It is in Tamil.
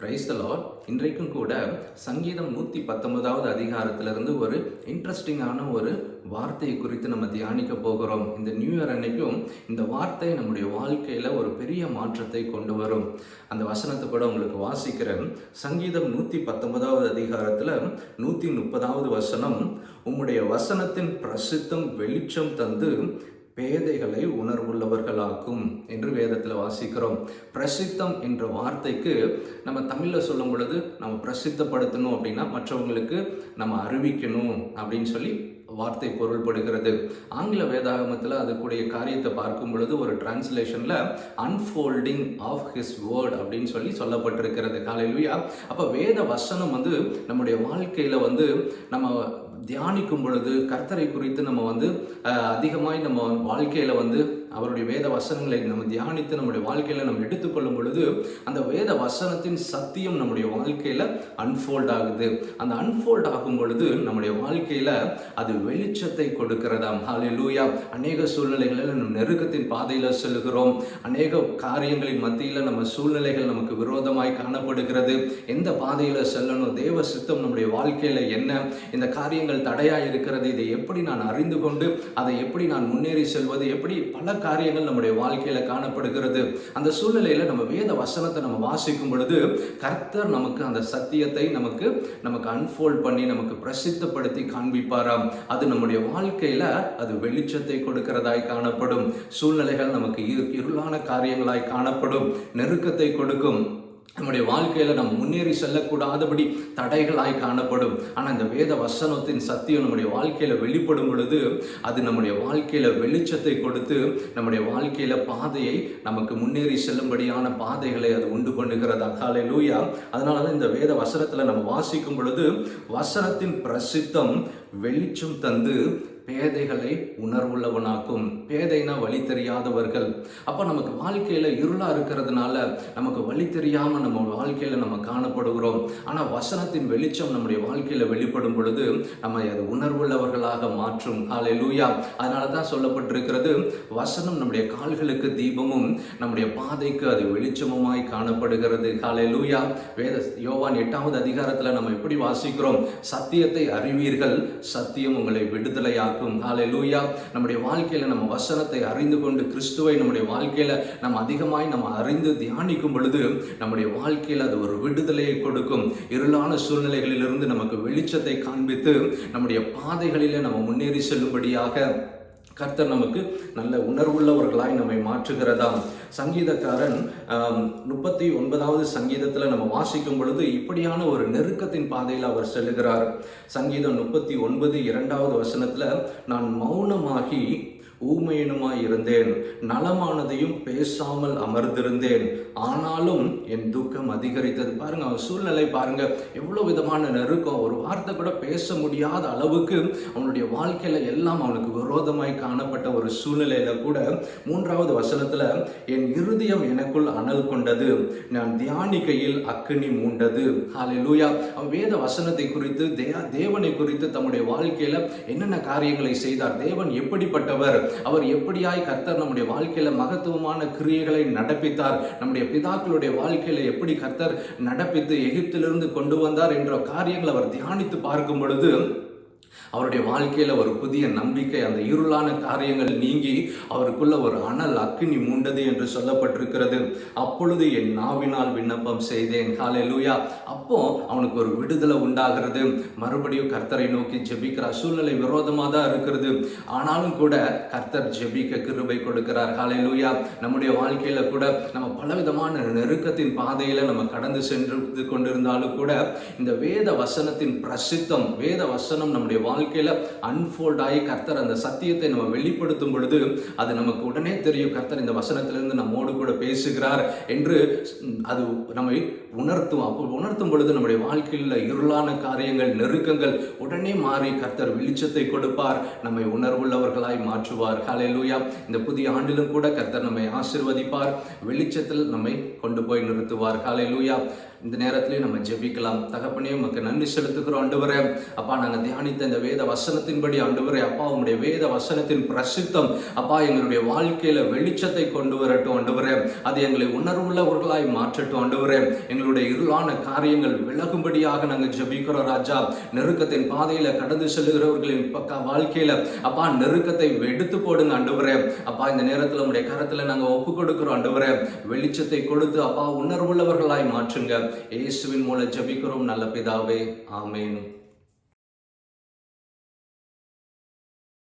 பிரைஸ் த இன்றைக்கும் கூட சங்கீதம் நூற்றி பத்தொன்பதாவது அதிகாரத்திலிருந்து ஒரு இன்ட்ரெஸ்டிங்கான ஒரு வார்த்தையை குறித்து நம்ம தியானிக்க போகிறோம். இந்த நியூ இயர் அன்னைக்கும் இந்த வார்த்தை நம்முடைய வாழ்க்கையில் ஒரு பெரிய மாற்றத்தை கொண்டு வரும். அந்த வசனத்தை கூட உங்களுக்கு வாசிக்கிறேன். சங்கீதம் நூற்றி பத்தொன்பதாவது அதிகாரத்தில் நூற்றி முப்பதாவது வசனம் உம்முடைய வசனத்தின் பிரசித்தம் வெளிச்சம் தந்து பேதைகளை உணர்வுள்ளவர்களாக்கும் என்று வேதத்தில் வாசிக்கிறோம். பிரசித்தம் என்ற வார்த்தைக்கு நம்ம தமிழில் சொல்லும் பொழுது நம்ம பிரசித்தப்படுத்தணும் அப்படின்னா மற்றவங்களுக்கு நம்ம அறிவிக்கணும் அப்படின்னு சொல்லி வார்த்தை பொருள்படுகிறது. ஆங்கில வேதாகமத்தில் அதுக்குடைய காரியத்தை பார்க்கும் பொழுது ஒரு டிரான்ஸ்லேஷனில் அன்ஃபோல்டிங் ஆஃப் ஹிஸ் வேர்ட் அப்படின்னு சொல்லி சொல்லப்பட்டிருக்கிறது காலையிலுயா? அப்போ வேத வசனம் வந்து நம்முடைய வாழ்க்கையில் வந்து நம்ம தியானிக்கும் பொழுது கர்த்தரை குறித்து நம்ம வந்து அதிகமாய் நம்ம வாழ்க்கையில் வந்து அவருடைய வேத வசனங்களை நம்ம தியானித்து நம்முடைய வாழ்க்கையில் நம்ம எடுத்துக்கொள்ளும் பொழுது அந்த வேத வசனத்தின் சத்தியம் நம்முடைய வாழ்க்கையில் அன்ஃபோல்ட் ஆகுது. அந்த அன்ஃபோல்ட் ஆகும் பொழுது நம்முடைய வாழ்க்கையில் அது வெளிச்சத்தை கொடுக்கிறதாம். ஹாலே லூயா அநேக சூழ்நிலைகளில் நம்ம நெருக்கத்தின் பாதையில் செல்கிறோம் அநேக காரியங்களின் மத்தியில் நம்ம சூழ்நிலைகள் நமக்கு விரோதமாய் காணப்படுகிறது. எந்த பாதையில் செல்லணும்? தேவ சித்தம் நம்முடைய வாழ்க்கையில் என்ன? இந்த காரியங்கள் தடையாக இருக்கிறது. இதை எப்படி நான் அறிந்து கொண்டு அதை எப்படி நான் முன்னேறி செல்வது? எப்படி பல காரியங்கள் நம்முடைய வாழ்க்கையில காணப்படுகிறது. அந்த சூழ்நிலையில நம்ம வேத வசனத்தை நம்ம வாசிக்கும் பொழுது கர்த்தர் நமக்கு அந்த சத்தியத்தை நமக்கு நமக்கு அன்ஃபோல்ட் பண்ணி நமக்கு பிரசித்தப்படுத்தி காண்பிப்பாராம் அது நம்முடைய வாழ்க்கையில அது வெளிச்சத்தை கொடுக்கிறதாய் காணப்படும். சூழ்நிலைகள் நமக்கு இருளான காரியங்களாய் காணப்படும். நெருக்கத்தை கொடுக்கும். நம்முடைய வாழ்க்கையில் நம்ம முன்னேறி செல்லக்கூடாதபடி தடைகளாய் காணப்படும். ஆனால் இந்த வேத வசனத்தின் சத்தியம் நம்முடைய வாழ்க்கையில் வெளிப்படும் பொழுது அது நம்முடைய வாழ்க்கையில் வெளிச்சத்தை கொடுத்து நம்முடைய வாழ்க்கையில் பாதையை நமக்கு முன்னேறி செல்லும்படியான பாதைகளை அது உண்டு பண்ணுகிறது? காலை லூயா அதனால தான் இந்த வேத வசனத்தில் நம்ம வாசிக்கும் பொழுது வசனத்தின் பிரசித்தம் வெளிச்சம் தந்து பேதைகளை உணர்வுள்ளவனாக்கும். பேதைனா வழி தெரியாதவர்கள். அப்போ நமக்கு வாழ்க்கையில் இருளாக இருக்கிறதுனால நமக்கு வழி தெரியாமல் நம்ம வாழ்க்கையில் நம்ம காணப்படுகிறோம். ஆனால் வசனத்தின் வெளிச்சம் நம்முடைய வாழ்க்கையில் வெளிப்படும் பொழுது நம்ம அது உணர்வுள்ளவர்களாக மாற்றும். காலை லூயா அதனால தான் சொல்லப்பட்டிருக்கிறது வசனம் நம்முடைய கால்களுக்கு தீபமும் நம்முடைய பாதைக்கு அது வெளிச்சமுமாய் காணப்படுகிறது. காலை லூயா வேத யோவான் எட்டாவது அதிகாரத்தில் நம்ம எப்படி வாசிக்கிறோம்? சத்தியத்தை அறிவீர்கள் சத்தியம் உங்களை இருக்கும் காலை லூயா நம்முடைய வாழ்க்கையில் நம்ம வசனத்தை அறிந்து கொண்டு கிறிஸ்துவை நம்முடைய வாழ்க்கையில் நம்ம அதிகமாய் நம்ம அறிந்து தியானிக்கும் பொழுது நம்முடைய வாழ்க்கையில் அது ஒரு விடுதலையை கொடுக்கும். இருளான சூழ்நிலைகளிலிருந்து நமக்கு வெளிச்சத்தை காண்பித்து நம்முடைய பாதைகளில் நம்ம முன்னேறி செல்லும்படியாக கர்த்தர் நமக்கு நல்ல உணர்வுள்ளவர்களாய் நம்மை மாற்றுகிறதாம் சங்கீதக்காரன் முப்பத்தி ஒன்பதாவது சங்கீதத்தில் நம்ம வாசிக்கும் பொழுது இப்படியான ஒரு நெருக்கத்தின் பாதையில் அவர் செல்லுகிறார். சங்கீதம் முப்பத்தி ஒன்பது இரண்டாவது வசனத்தில் நான் மௌனமாகி ஊமையனுமாய் இருந்தேன் நலமானதையும் பேசாமல் அமர்ந்திருந்தேன். ஆனாலும் என் துக்கம் அதிகரித்தது. பாருங்க அவன் சூழ்நிலை பாருங்க. எவ்வளோ விதமான நெருக்கம். ஒரு வார்த்தை கூட பேச முடியாத அளவுக்கு அவனுடைய வாழ்க்கையில எல்லாம் அவனுக்கு விரோதமாய் காணப்பட்ட ஒரு சூழ்நிலையில கூட மூன்றாவது வசனத்துல என் இருதயம் எனக்குள் அனல் கொண்டது. நான் தியானிக்கையில் அக்கினி மூண்டது. ஹாலே லூயா அவன் வேத வசனத்தை குறித்து தேவனை குறித்து தம்முடைய வாழ்க்கையில என்னென்ன காரியங்களை செய்தார்? தேவன் எப்படிப்பட்டவர்? அவர் எப்படியாய் கர்த்தர் நம்முடைய வாழ்க்கையில் மகத்துவமான கிரியைகளை நடப்பித்தார் நம்முடைய பிதாக்களுடைய வாழ்க்கையில் எப்படி கர்த்தர் நடப்பித்து எகிப்திலிருந்து கொண்டு வந்தார் என்ற காரியங்களை அவர் தியானித்து பார்க்கும் பொழுது அவருடைய வாழ்க்கையில் ஒரு புதிய நம்பிக்கை அந்த இருளான காரியங்கள் நீங்கி அவருக்குள்ள ஒரு அனல் அக்கினி மூண்டது என்று சொல்லப்பட்டிருக்கிறது. அப்பொழுது என் நாவினால் விண்ணப்பம் செய்தேன். காலை லூயா அப்போ அவனுக்கு ஒரு விடுதலை உண்டாகிறது. மறுபடியும் கர்த்தரை நோக்கி ஜெபிக்கிற சூழ்நிலை விரோதமாக தான் இருக்கிறது. ஆனாலும் கூட கர்த்தர் ஜெபிக்க கிருபை கொடுக்கிறார். காலை லூயா நம்முடைய வாழ்க்கையில கூட நம்ம பலவிதமான நெருக்கத்தின் பாதையில நம்ம கடந்து சென்று கொண்டிருந்தாலும் கூட இந்த வேத வசனத்தின் பிரசித்தம் வேத வசனம் நம்முடைய வாழ்க்கையில் அன்ஃபோல்ட் ஆகி கர்த்தர் அந்த சத்தியத்தை நம்ம வெளிப்படுத்தும் பொழுது அது நமக்கு உடனே தெரியும். கர்த்தர் இந்த வசனத்திலிருந்து நம்மோடு கூட பேசுகிறார் என்று அது நம்மை உணர்த்தும். அப்போ உணர்த்தும் பொழுது நம்முடைய வாழ்க்கையில் இருளான காரியங்கள் நெருக்கங்கள் உடனே மாறி கர்த்தர் வெளிச்சத்தை கொடுப்பார். நம்மை உணர்வுள்ளவர்களாய் மாற்றுவார். ஹலே லூயா இந்த புதிய ஆண்டிலும் கூட கர்த்தர் நம்மை ஆசிர்வதிப்பார். வெளிச்சத்தில் நம்மை கொண்டு போய் நிறுத்துவார். ஹலே லூயா இந்த நேரத்திலே நம்ம ஜெபிக்கலாம். தகப்பனே உமக்கு நன்றி செலுத்துகிறோம் ஆண்டு அப்பா நாங்கள் தியானித்த இந்த வேத வசனத்தின்படி ஆண்டவரே அப்பா உங்களுடைய வேத வசனத்தின் பிரசித்தம் அப்பா எங்களுடைய வாழ்க்கையில வெளிச்சத்தை கொண்டு வரட்டும் ஆண்டவரே. அது எங்களை உணர்வுள்ளவர்களாய் மாற்றட்டும் ஆண்டவரே. எங்களுடைய இருளான காரியங்கள் விலகும்படியாக நாங்கள் ஜெபிக்கிறோம் ராஜா. நெருக்கத்தின் பாதையில கடந்து செல்கிறவர்களின் பக்க வாழ்க்கையில அப்பா நெருக்கத்தை எடுத்து போடுங்க ஆண்டவரே. அப்பா இந்த நேரத்தில் உங்களுடைய கரத்துல நாங்க ஒப்பு கொடுக்கிறோம் ஆண்டவரே. வெளிச்சத்தை கொடுத்து அப்பா உணர்வுள்ளவர்களாய் மாற்றுங்க. இயேசுவின் மூலம் ஜெபிக்கிறோம் நல்ல பிதாவே. ஆமேன்.